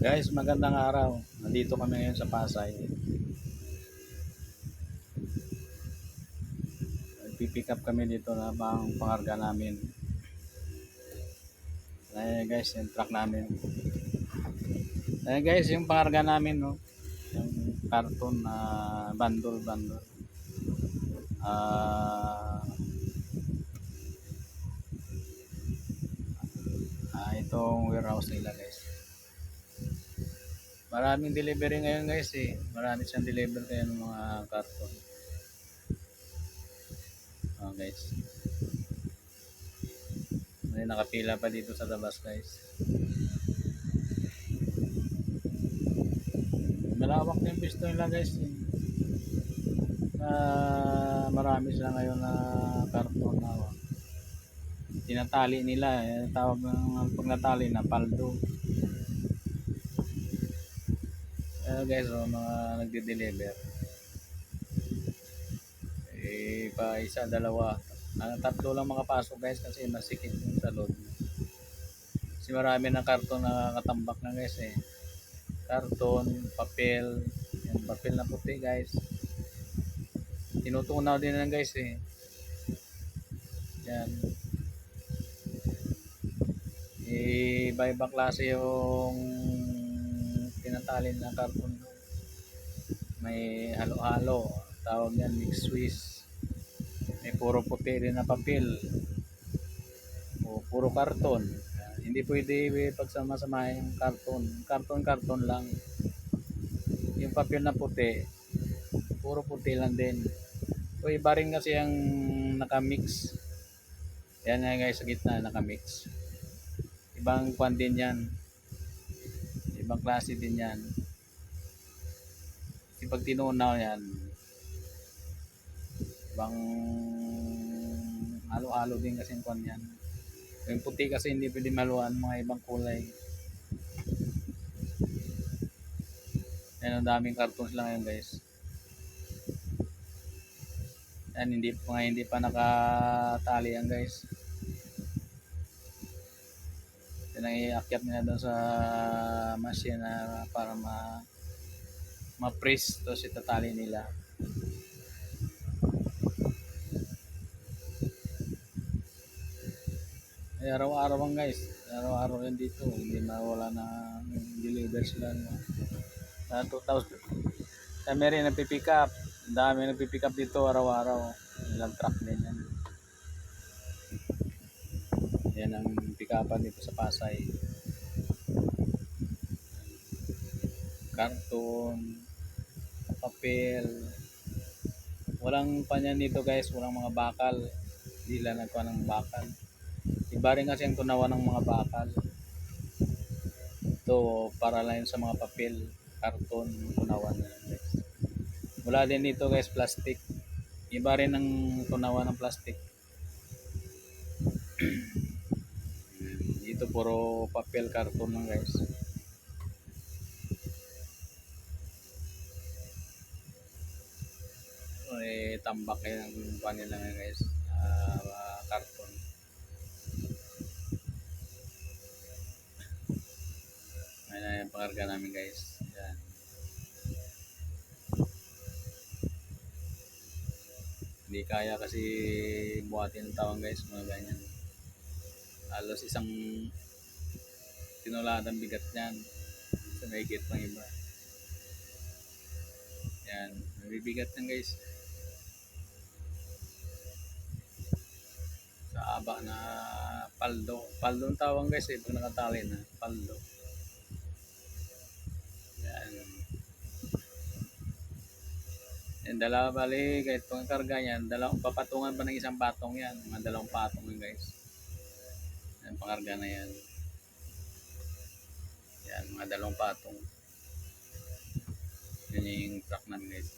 Guys, magandang araw. Nandito kami ngayon sa Pasay. Pipick up kami dito na pang pangarga namin. Ayan guys, yung truck namin. Ayan guys, yung pangarga namin, no? Yung karton na bundle, bundle. Ah... ah, itong warehouse nila guys. Maraming delivery ngayon guys eh. Marami siyang deliver kayo ng mga karton. Oh guys. May nakapila pa dito sa labas guys. Malawak na yung pisto nila guys eh. Ah, marami sila ngayon na karton na tinatali nila eh. Tawag ng pag natali na paldo. Guys, oh, mga nagde-deliver. Eh, pa isa, dalawa. Ah, tatlo lang makapasok guys kasi masikip yung sa loob. Kasi marami ng karton na katambak na guys eh. Karton, papel, yung papel na puti guys. Tinutunaw din lang guys eh. Yan. Eh, iba-iba klase yung tinatali na doon. May halo-halo. Tawag yan mixed Swiss. May puro puti rin na papel. O puro karton. Hindi pwede pagsama-sama yung karton. Karton-karton lang. Yung papel na puti, puro puti lang din. O iba rin kasi ang nakamix. Yan nga guys, sa gitna nakamix. Ibang kwan din yan ibang klase din yan. Kasi pag tinunaw yan ibang halo-halo din kasi yung kwan yan. Yung puti kasi hindi pwede maluan mga ibang kulay. Yan ang daming cartoons lang ngayon guys. Yan hindi pa hindi pa nakatali yan guys yan ang iakyat nila doon sa machine na para ma ma-press to si tatali nila. Ay araw-araw ang guys. Araw-araw yan dito. Hindi mawala na deliver sila no? na 2000 kami rin nagpipick up. Ang dami nagpipick up dito araw-araw. Ilang truck din yan yan ang pikapan dito sa Pasay. Karton, papel. Walang panyan dito guys, walang mga bakal. Hindi lang nagkuha ng bakal. Iba rin kasi ang tunawa ng mga bakal. Ito, para lang sa mga papel, karton, tunawan na yan guys. Wala din dito guys, plastic. Iba rin ang tunawa ng plastic. Dito puro papel karton lang guys. Eh tambak kayo ng kuha nila ngayon guys. Ah, karton ayun na yung pangarga namin guys. Yan hindi kaya kasi buhatin ng tawang guys mga ganyan halos isang tinuladang bigat niyan sa may pang iba. Yan nabibigat yan guys. Sa aba na paldo. Paldo ang tawag guys eh pag nakatali na paldo. Yan. Yan dalawa bali kahit pang karga yan dalawang papatungan pa ng isang patong yan mga dalawang patong yan guys yan, pangarga na yan. Yan, mga dalawang patong. Yan yung truck namin guys.